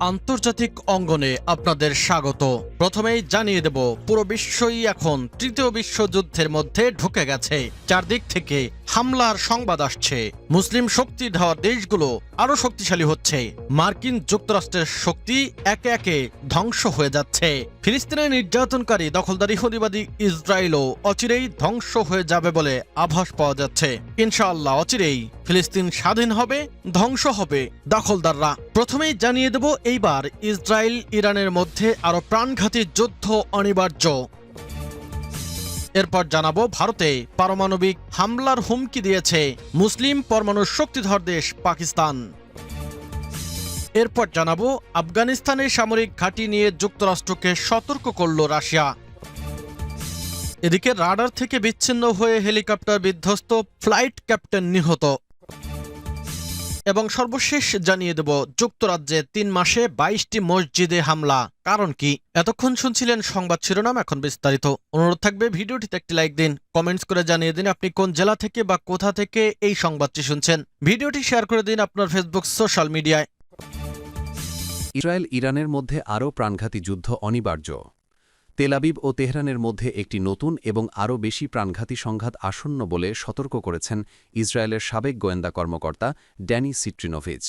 আন্তর্জাতিক অঙ্গনে আপনাদের স্বাগত। প্রথমেই জানিয়ে দেব, পুরো বিশ্বই এখন তৃতীয় বিশ্বযুদ্ধের মধ্যে ঢুকে গেছে। চারদিক থেকে হামলার সংবাদ আসছে। মুসলিম শক্তি ধাওয়া দেশগুলো আরও শক্তিশালী হচ্ছে। মার্কিন যুক্তরাষ্ট্রের শক্তি একে একে ধ্বংস হয়ে যাচ্ছে। ফিলিস্তিনের নির্যাতনকারী দখলদারি হদিবাদী ইসরায়েলও অচিরেই ধ্বংস হয়ে যাবে বলে আভাস পাওয়া যাচ্ছে। ইনশাআল্লাহ অচিরেই ফিলিস্তিন স্বাধীন হবে, ধ্বংস হবে দখলদাররা। প্রথমেই জানিয়ে দেব, এইবার ইসরায়েল ইরানের মধ্যে আরও প্রাণঘাতী যুদ্ধ অনিবার্য। এরপর জানাব, ভারতে পারমাণবিক হামলার হুমকি দিয়েছে মুসলিম পরমাণু শক্তিধর দেশ পাকিস্তান। এরপর জানাব আফগানিস্তানের সামরিক ঘাঁটি নিয়ে যুক্তরাষ্ট্রকে সতর্ক করল রাশিয়া। এদিকে রাডার থেকে বিচ্ছিন্ন হয়ে হেলিকপ্টার বিধ্বস্ত ফ্লাইট ক্যাপ্টেন নিহত। এবং সর্বশেষ জানিয়ে দেব, যুক্তরাজ্যে তিন মাসে বাইশটি মসজিদে হামলা। কারণ কি? এতক্ষণ শুনছিলেন সংবাদ শিরোনাম, এখন বিস্তারিত। অনুরোধ থাকবে, ভিডিওটিতে একটি লাইক দিন, কমেন্টস করে জানিয়ে দিন আপনি কোন জেলা থেকে বা কোথা থেকে এই সংবাদটি শুনছেন। ভিডিওটি শেয়ার করে দিন আপনার ফেসবুক সোশ্যাল মিডিয়ায়। ইসরায়েল ইরানের মধ্যে আরও প্রাণঘাতী যুদ্ধ অনিবার্য। তেলাবিব ও তেহরানের মধ্যে একটি নতুন এবং আরও বেশি প্রাণঘাতী সংঘাত আসন্ন বলে সতর্ক করেছেন ইসরায়েলের সাবেক গোয়েন্দা কর্মকর্তা ড্যানি সিট্রিনোভিজ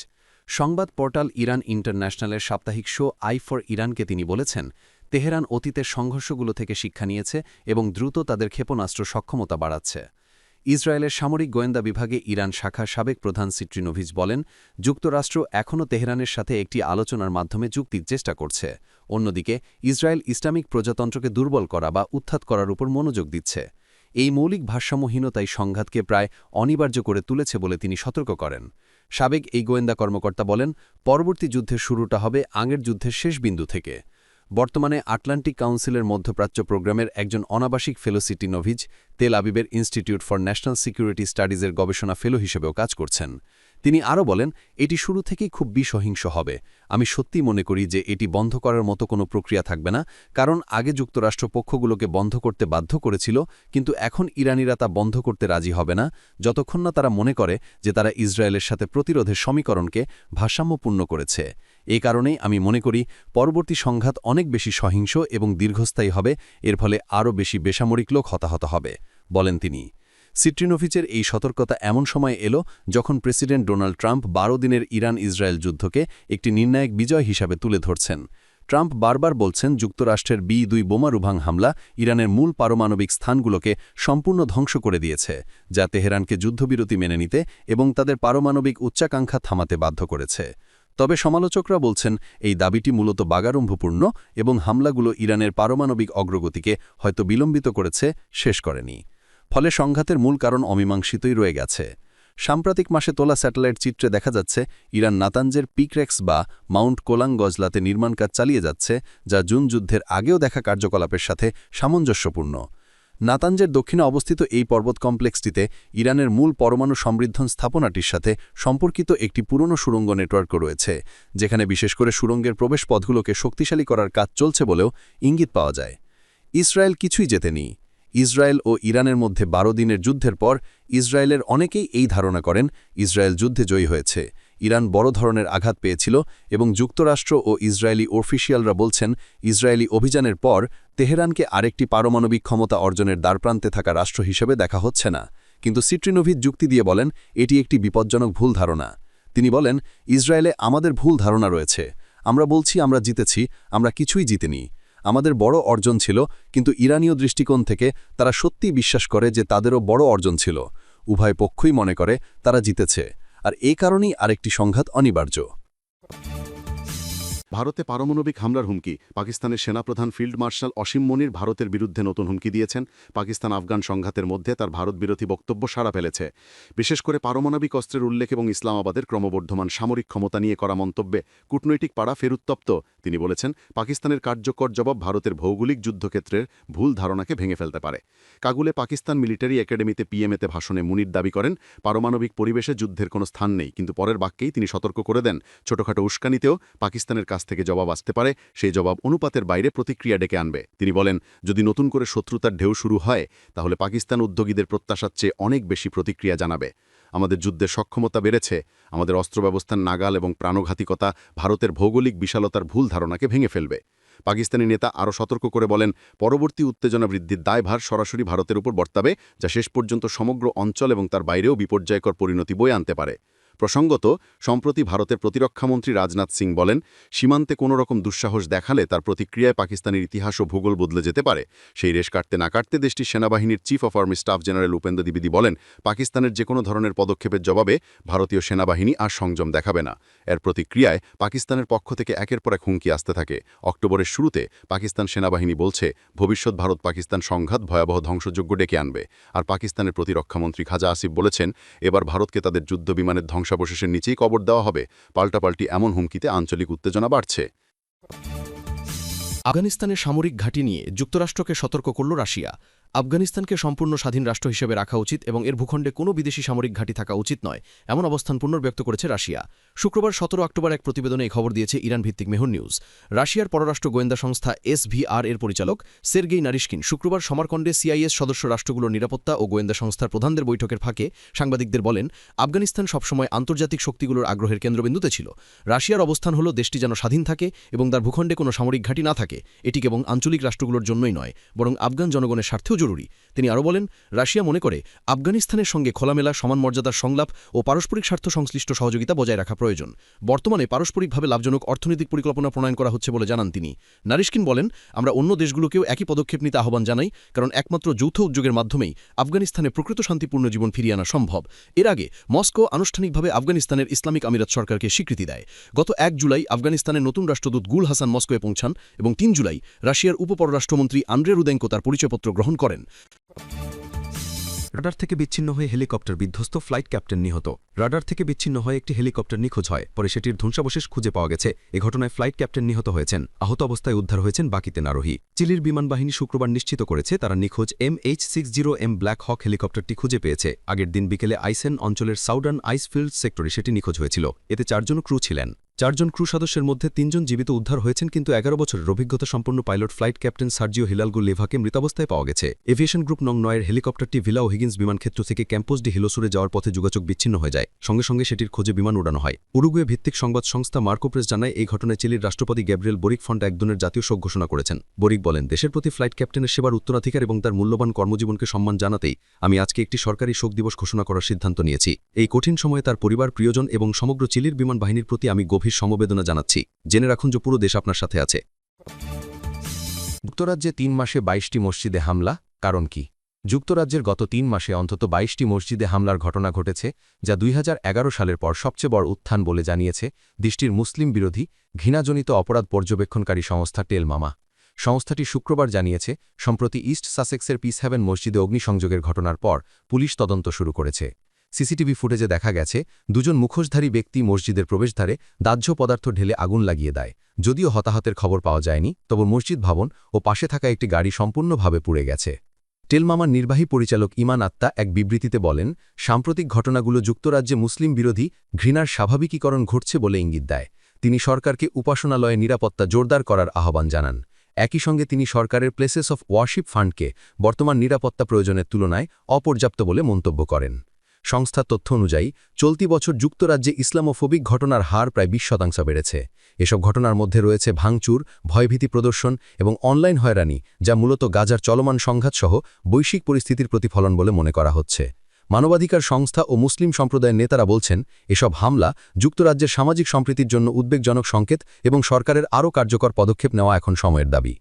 সংবাদ পোর্টাল ইরান ইন্টারন্যাশনালের সাপ্তাহিক শো আই ফর ইরানকে তিনি বলেছেন, তেহরান অতীতের সংঘর্ষগুলো থেকে শিক্ষা নিয়েছে এবং দ্রুত তাদের ক্ষেপণাস্ত্র সক্ষমতা বাড়াচ্ছে। ইসরায়েলের সামরিক গোয়েন্দা বিভাগে ইরান শাখার সাবেক প্রধান সিট্রিনোভিচ বলেন, যুক্তরাষ্ট্র এখনও তেহরানের সাথে একটি আলোচনার মাধ্যমে যুক্তির চেষ্টা করছে। অন্যদিকে, ইসরায়েল ইসলামিক প্রজাতন্ত্রকে দুর্বল করা বা উত্থাত করার উপর মনোযোগ দিচ্ছে। এই মৌলিক ভারসাম্যহীনতাই সংঘাতকে প্রায় অনিবার্য করে তুলেছে বলে তিনি সতর্ক করেন। সাবেক এই গোয়েন্দা কর্মকর্তা বলেন, পরবর্তী যুদ্ধের শুরুটা হবে আগের যুদ্ধের শেষ বিন্দু থেকে। বর্তমানে আটলান্টিক কাউন্সিলের মধ্যপ্রাচ্য প্রোগ্রামের একজন অনাবাসিক ফেলো সিটিনোভিজ তেল আবিবের ইনস্টিটিউট ফর ন্যাশনাল সিকিউরিটি স্টাডিজের গবেষণা ফেলো হিসেবেও কাজ করছেন। তিনি আরও বলেন, এটি শুরু থেকেই খুব বিসহিংস হবে। আমি সত্যি মনে করি যে এটি বন্ধ করার মতো কোনো প্রক্রিয়া থাকবে না, কারণ আগে যুক্তরাষ্ট্র পক্ষগুলোকে বন্ধ করতে বাধ্য করেছিল, কিন্তু এখন ইরানিরা তা বন্ধ করতে রাজি হবে না। যতক্ষণ না তারা মনে করে যে তারা ইসরায়েলের সাথে প্রতিরোধের সমীকরণকে ভারসাম্যপূর্ণ করেছে। এ কারণেই আমি মনে করি পরবর্তী সংঘাত অনেক বেশি সহিংস এবং দীর্ঘস্থায়ী হবে, এর ফলে আরও বেশি বেসামরিক লোক হতাহত হবে, বলেন তিনি। সিট্রিনোভিচের এই সতর্কতা এমন সময় এলো যখন প্রেসিডেন্ট ডোনাল্ড ট্রাম্প বারো দিনের ইরান ইসরায়েল যুদ্ধকে একটি নির্ণায়ক বিজয় হিসাবে তুলে ধরছেন। ট্রাম্প বারবার বলছেন যুক্তরাষ্ট্রের বি দুই বোমারুভাং হামলা ইরানের মূল পারমাণবিক স্থানগুলোকে সম্পূর্ণ ধ্বংস করে দিয়েছে, যা তেহরানকে যুদ্ধবিরতি মেনে নিতে এবং তাদের পারমাণবিক উচ্চাকাঙ্ক্ষা থামাতে বাধ্য করেছে। তবে সমালোচকরা বলছেন, এই দাবিটি মূলত বাগারম্ভপূর্ণ এবং হামলাগুলো ইরানের পারমাণবিক অগ্রগতিকে হয়তো বিলম্বিত করেছে, শেষ করেনি। ফলে সংঘাতের মূল কারণ অমীমাংসিতই রয়ে গেছে। সাম্প্রতিক মাসে তোলা স্যাটেলাইট চিত্রে দেখা যাচ্ছে, ইরান নাতাঞ্জের পিকরেক্স বা মাউন্ট কোলাং গজলাতে নির্মাণ কাজ চালিয়ে যাচ্ছে, যা জুন যুদ্ধের আগেও দেখা কার্যকলাপের সাথে সামঞ্জস্যপূর্ণ। নাতাঞ্জের দক্ষিণে অবস্থিত এই পর্বত কমপ্লেক্সটিতে ইরানের মূল পরমাণু সমৃদ্ধন স্থাপনাটির সাথে সম্পর্কিত একটি পুরনো সুড়ঙ্গ নেটওয়ার্ক রয়েছে, যেখানে বিশেষ করে সুড়ঙ্গের প্রবেশপথগুলোকে শক্তিশালী করার কাজ চলছে বলেও ইঙ্গিত পাওয়া যায়। ইসরায়েল কিছুই জেতেনি। ইসরায়েল ও ইরানের মধ্যে বারো দিনের যুদ্ধের পর ইসরায়েলের অনেকেই এই ধারণা করেন ইসরায়েল যুদ্ধে জয়ী হয়েছে। ইরান বড় ধরনের আঘাত পেয়েছিল এবং যুক্তরাষ্ট্র ও ইসরায়েলি অফিসিয়ালরা বলছেন, ইসরায়েলি অভিযানের পর তেহরানকে আরেকটি পারমাণবিক ক্ষমতা অর্জনের দ্বারপ্রান্তে থাকা রাষ্ট্র হিসেবে দেখা হচ্ছে না। কিন্তু সিট্রিনোভিদ যুক্তি দিয়ে বলেন, এটি একটি বিপজ্জনক ভুল ধারণা। তিনি বলেন, ইসরায়েলে আমাদের ভুল ধারণা রয়েছে। আমরা বলছি, আমরা জিতেছি, আমরা কিছুই জিতেনি। আমাদের বড় অর্জন ছিল, কিন্তু ইরানীয় দৃষ্টিকোণ থেকে তারা সত্যি বিশ্বাস করে যে তাদেরও বড় অর্জন ছিল। উভয় পক্ষই মনে করে, তারা জিতেছে। আর এ কারণেই আরেকটি সংঘাত অনিবার্য। ভারতে পারমাণবিক হামলার হুমকি। পাকিস্তানের সেনাপ্রধান ফিল্ড মার্শাল অসীম মনির ভারতের বিরুদ্ধে নতুন হুমকি দিয়েছেন। পাকিস্তান আফগান সংঘাতের মধ্যে তার ভারত বিরোধী বক্তব্য সাড়া ফেলেছে। বিশেষ করে পারমাণবিক অস্ত্রের উল্লেখ এবং ইসলামাবাদের ক্রমবর্ধমান সামরিক ক্ষমতা নিয়ে করা মন্তব্যে কূটনৈতিক পাড়া ফেরুত্তপ্ত। তিনি বলেছেন, পাকিস্তানের কার্যকর জবাব ভারতের ভৌগোলিক যুদ্ধক্ষেত্রের ভুল ধারণাকে ভেঙে ফেলতে পারে। কাগুলে পাকিস্তান মিলিটারি একাডেমিতে পিএমএতে ভাষণে মুনির দাবি করেন, পারমাণবিক পরিবেশে যুদ্ধের কোনো স্থান নেই, কিন্তু পরের বাক্যেই তিনি সতর্ক করে দেন। ছোটখাটো উস্কানিতেও পাকিস্তানের থেকে জবাব আসতে পারে, সেই জবাব অনুপাতের বাইরে প্রতিক্রিয়া ডেকে আনবে। তিনি বলেন, যদি নতুন করে শত্রুতার ঢেউ শুরু হয়, তাহলে পাকিস্তান উদ্যোগীদের প্রত্যাশার চেয়ে অনেক বেশি প্রতিক্রিয়া জানাবে। আমাদের যুদ্ধের সক্ষমতা বেড়েছে, আমাদের অস্ত্র ব্যবস্থার নাগাল এবং প্রাণঘাতিকতা ভারতের ভৌগোলিক বিশালতার ভুল ধারণাকে ভেঙে ফেলবে। পাকিস্তানি নেতা আরও সতর্ক করে বলেন, পরবর্তী উত্তেজনা বৃদ্ধির দায়ভার সরাসরি ভারতের উপর বর্তাবে, যা শেষ পর্যন্ত সমগ্র অঞ্চল এবং তার বাইরেও বিপর্যয়কর পরিণতি বয়ে আনতে পারে। প্রসঙ্গত, সম্প্রতি ভারতের প্রতিরক্ষামন্ত্রী রাজনাথ সিং বলেন, সীমান্তে কোনো রকম দুঃসাহস দেখালে তার প্রতিক্রিয়ায় পাকিস্তানের ইতিহাস ও ভূগোল বদলে যেতে পারে। সেই রেশ কাটতে না কাটতে দেশটির সেনাবাহিনীর chief of army staff general Upendra দ্বিবেদী বলেন, পাকিস্তানের যে কোনো ধরনের পদক্ষেপের জবাবে ভারতীয় সেনাবাহিনী আর সংযম দেখাবে না। এর প্রতিক্রিয়ায় পাকিস্তানের পক্ষ থেকে একের পর এক হুমকি আসতে থাকে। অক্টোবরের শুরুতে পাকিস্তান সেনাবাহিনী বলছে, ভবিষ্যৎ ভারত পাকিস্তান সংঘাত ভয়াবহ ধ্বংসযোগ্য ডেকে আনবে। আর পাকিস্তানের প্রতিরক্ষামন্ত্রী খাজা আসিফ বলেছেন, এবার ভারতকে তাদের যুদ্ধ বিমানের ধ্বংসাবশেষের নিচেই কবর দেওয়া হবে। পাল্টাপাল্টি এমন হুমকিতে আঞ্চলিক উত্তেজনা বাড়ছে। আফগানিস্তানের সামরিক ঘাঁটি নিয়ে যুক্তরাষ্ট্রকে সতর্ক করল রাশিয়া। আফগানিস্তানকে সম্পূর্ণ স্বাধীন রাষ্ট্র হিসেবে রাখা উচিত এবং এর ভূখণ্ডে কোনো বিদেশি সামরিক ঘাঁটি থাকা উচিত নয়, এমন অবস্থান পুনর্ব্যক্ত করেছে রাশিয়া। শুক্রবার সতেরো অক্টোবর এক প্রতিবেদনে এই খবর দিয়েছে ইরান ভিত্তিক মেহর নিউজ। রাশিয়ার পররাষ্ট্র গোয়েন্দা সংস্থা এসভিআর এর পরিচালক সের্গেই নারিশকিন শুক্রবার সমারকণ্ডে সিআইএস সদস্য রাষ্ট্রগুলোর নিরাপত্তা ও গোয়েন্দা সংস্থার প্রধানদের বৈঠকের ফাঁকে সাংবাদিকদের বলেন, আফগানিস্তান সবসময় আন্তর্জাতিক শক্তিগুলোর আগ্রহের কেন্দ্রবিন্দুতে ছিল। রাশিয়ার অবস্থান হল দেশটি যেন স্বাধীন থাকে এবং তার ভূখণ্ডে কোনো সামরিক ঘাঁটি না থাকে। এটি কেবল আঞ্চলিক রাষ্ট্রগুলোর জন্যই নয়, বরং আফগান জনগণের স্বার্থেও জরুরি। তিনি আরও বলেন, রাশিয়া মনে করে আফগানিস্তানের সঙ্গে খোলামেলা, সমান মর্যাদার সংলাপ ও পারস্পরিক স্বার্থ সংশ্লিষ্ট সহযোগিতা বজায় রাখা প্রয়োজন। বর্তমানে পারস্পরিকভাবে লাভজনক অর্থনৈতিক পরিকল্পনা প্রণয়ন করা হচ্ছে বলে জানান তিনি। নারিশকিন বলেন, আমরা অন্য দেশগুলোকেও একই পদক্ষেপ নিতে আহ্বান জানাই, কারণ একমাত্র যৌথ উদ্যোগের মাধ্যমেই আফগানিস্তানে প্রকৃত শান্তিপূর্ণ জীবন ফিরিয়ে আনা সম্ভব। এর আগে মস্কো আনুষ্ঠানিকভাবে আফগানিস্তানের ইসলামিক আমিরাত সরকারকে স্বীকৃতি দেয়। গত এক জুলাই আফগানিস্তানের নতুন রাষ্ট্রদূত গুল হাসান মস্কোয় পৌঁছান এবং তিন জুলাই রাশিয়ার উপপররাষ্ট্রমন্ত্রী আন্দ্রে রুদেঙ্কো তার পরিচয়পত্র গ্রহণ করেন। রাডার থেকে বিচ্ছিন্ন হয়ে হেলিকপ্টার বিধ্বস্ত ফ্লাইট ক্যাপ্টেন নিহত। রাডার থেকে বিচ্ছিন্ন হয়ে একটি হেলিকপ্টার নিখোঁজ হয়, পরে সেটির ধ্বংসাবশেষ খুঁজে পাওয়া গেছে। এ ঘটনায় ফ্লাইট ক্যাপ্টেন নিহত হয়েছেন। আহত অবস্থায় উদ্ধার হয়েছেন বাকিতে নারোহী। চিলির বিমান বাহিনী শুক্রবার নিশ্চিত করেছে, তারা নিখোঁজ M H six zero M black hawk হেলিকপ্টারটি খুঁজে পেয়েছে। আগের দিন বিকেলে আইসেন অঞ্চলের সাউদার্ন আইসফিল্ড সেক্টরে সেটি নিখোঁজ হয়েছিল। এতে চারজন ক্রু ছিলেন। চারজন ক্রু সদস্যের মধ্যে তিনজন জীবিত উদ্ধার হয়েছেন কিন্তু এগারো বছরের অভিজ্ঞতা সম্পন্ন পাইলট ফ্লাইট ক্যাপ্টেন সার্জিও হিলালগু লেভাকে মৃতাবস্থায় পাওয়া গেছে। এভিয়েশন গ্রুপ নং নয়ের হেলিকপ্টারটি ভিলা ও হিগিন্স বিমানক্ষেত্র থেকে ক্যাম্পোস ডি হিলোসুরে যাওয়ার পথে যোগাযোগ বিচ্ছিন্ন হয়ে যায়। সঙ্গে সঙ্গে সেটির খোঁজে বিমান উড়ানো হয়। উরুগুয়ে ভিত্তিক সংবাদ সংস্থা মার্কোপ্রেস জানায়, এই ঘটনায় চিলির রাষ্ট্রপতি গ্যাব্রিয়েল বরিক ফন্ট একদিনের জাতীয় শোক ঘোষণা করেছেন। বরিক বলেন, দেশের প্রতি ফ্লাইট ক্যাপ্টেনের সেবার উত্তরাধিকার এবং তার মূল্যবান কর্মজীবনকে সম্মান জানাতেই আমি আজকে একটি সরকারি শোক দিবস ঘোষণা করার সিদ্ধান্ত নিয়েছি। এই কঠিন সময়ে তার পরিবার, প্রিয়জন এবং সমগ্র চিলির বিমান বাহিনীর প্রতি আমি গভীর সমবেদনা জানাচ্ছি। জেনে রাখুন যে পুরো দেশ আপনার সাথে আছে। যুক্তরাজ্যে তিন মাসে বাইশটি মসজিদে হামলা, কারণ কি? যুক্তরাজ্যের গত তিন মাসে অন্তত বাইশটি মসজিদে হামলার ঘটনা ঘটেছে, যা দুই হাজার এগারো সালের পর সবচেয়ে বড় উত্থান বলে জানিয়েছে দেশটির মুসলিম বিরোধী, ঘৃণাজনিত অপরাধ পর্যবেক্ষণকারী সংস্থা টেলমামা। সংস্থাটি শুক্রবার জানিয়েছে, সম্প্রতি ইস্ট সাসেক্সের পিস হ্যাভেন মসজিদে অগ্নিসংযোগের ঘটনার পর পুলিশ তদন্ত শুরু করেছে। সিসিটিভি ফুটেজে দেখা গেছে, দুজন মুখোশধারী ব্যক্তি মসজিদের প্রবেশদ্বারে দাহ্য পদার্থ ঢেলে আগুন লাগিয়ে দেয়। যদিও হতাহতের খবর পাওয়া যায়নি, তবে মসজিদ ভবন ও পাশে থাকা একটি গাড়ি সম্পূর্ণভাবে পুড়ে গেছে। টেলমামার নির্বাহী পরিচালক ইমান আত্মা এক বিবৃতিতে বলেন, সাম্প্রতিক ঘটনাগুলো যুক্তরাজ্যে মুসলিম বিরোধী ঘৃণার স্বাভাবিকীকরণ ঘটছে বলে ইঙ্গিত দেয়। তিনি সরকারকে উপাসনালয়ে নিরাপত্তা জোরদার করার আহ্বান জানান। একই সঙ্গে তিনি সরকারের প্লেসেস অফ ওয়ার্শিপ ফান্ডকে বর্তমান নিরাপত্তা প্রয়োজনের তুলনায় অপর্যাপ্ত বলে মন্তব্য করেন। সংস্থার তথ্য অনুযায়ী, চলতি বছর যুক্তরাজ্যে ইসলামোফোবিক ঘটনার হার প্রায় বিশ শতাংশ বেড়েছে। এসব ঘটনার মধ্যে রয়েছে ভাঙচুর, ভয়ভীতি প্রদর্শন এবং অনলাইন হয়রানি, যা মূলত গাজার চলমান সংঘাতসহ বৈশ্বিক পরিস্থিতির প্রতিফলন বলে মনে করা হচ্ছে। মানবাধিকার সংস্থা ও মুসলিম সম্প্রদায়ের নেতারা বলছেন, এসব হামলা যুক্তরাজ্যের সামাজিক সম্প্রীতির জন্য উদ্বেগজনক সংকেত এবং সরকারের আরও কার্যকর পদক্ষেপ নেওয়া এখন সময়ের দাবি।